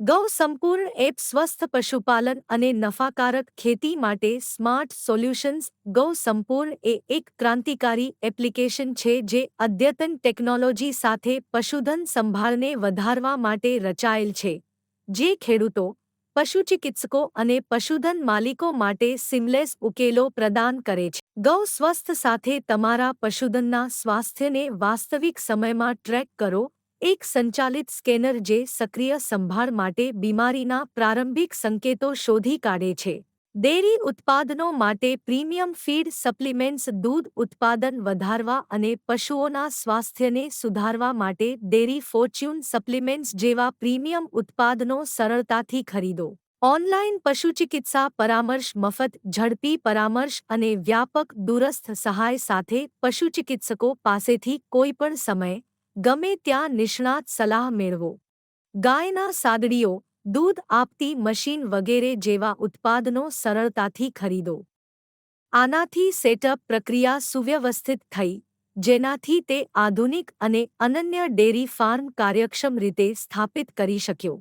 ગૌ સંપૂર્ણ એપ સ્વસ્થ પશુપાલન અને નફાકારક ખેતી માટે સ્માર્ટ સોલ્યુશન્સ. ગૌ સંપૂર્ણ એ એક ક્રાંતિકારી એપ્લિકેશન છે જે અદ્યતન ટેકનોલોજી સાથે પશુધન સંભાળને વધારવા માટે રચાયેલ છે, જે ખેડૂતો, પશુચિકિત્સકો અને પશુધન માલિકો માટે સિમલેસ ઉકેલો પ્રદાન કરે છે. ગૌ સ્વસ્થ સાથે તમારા પશુધનના સ્વાસ્થ્યને વાસ્તવિક સમયમાં ટ્રેક કરો એક સંચાલિત સ્કેનર જે સક્રિય સંભાળ માટે બીમારીના પ્રારંભિક સંકેતો શોધી કાઢે છે. ડેરી ઉત્પાદનો માટે પ્રીમિયમ ફીડ સપ્લિમેન્ટ્સ દૂધ ઉત્પાદન વધારવા અને પશુઓના સ્વાસ્થ્યને સુધારવા માટે ડેરી ફોર્ચ્યુન સપ્લિમેન્ટ્સ જેવા પ્રીમિયમ ઉત્પાદનો સરળતાથી ખરીદો. ઓનલાઇન પશુચિકિત્સા પરામર્શ મફત, ઝડપી પરામર્શ અને વ્યાપક, દૂરસ્થ સહાય સાથે પશુચિકિત્સકો પાસેથી કોઈપણ સમયે ગમે ત્યાં નિષ્ણાત સલાહ મેળવો. ગાયના સાદડીઓ દૂધ આપતી મશીન વગેરે જેવા ઉત્પાદનો સરળતાથી ખરીદો. આનાથી સેટઅપ પ્રક્રિયા સુવ્યવસ્થિત થઈ, જેનાથી તે આધુનિક અને અનન્ય ડેરી ફાર્મ કાર્યક્ષમ રીતે સ્થાપિત કરી શક્યો.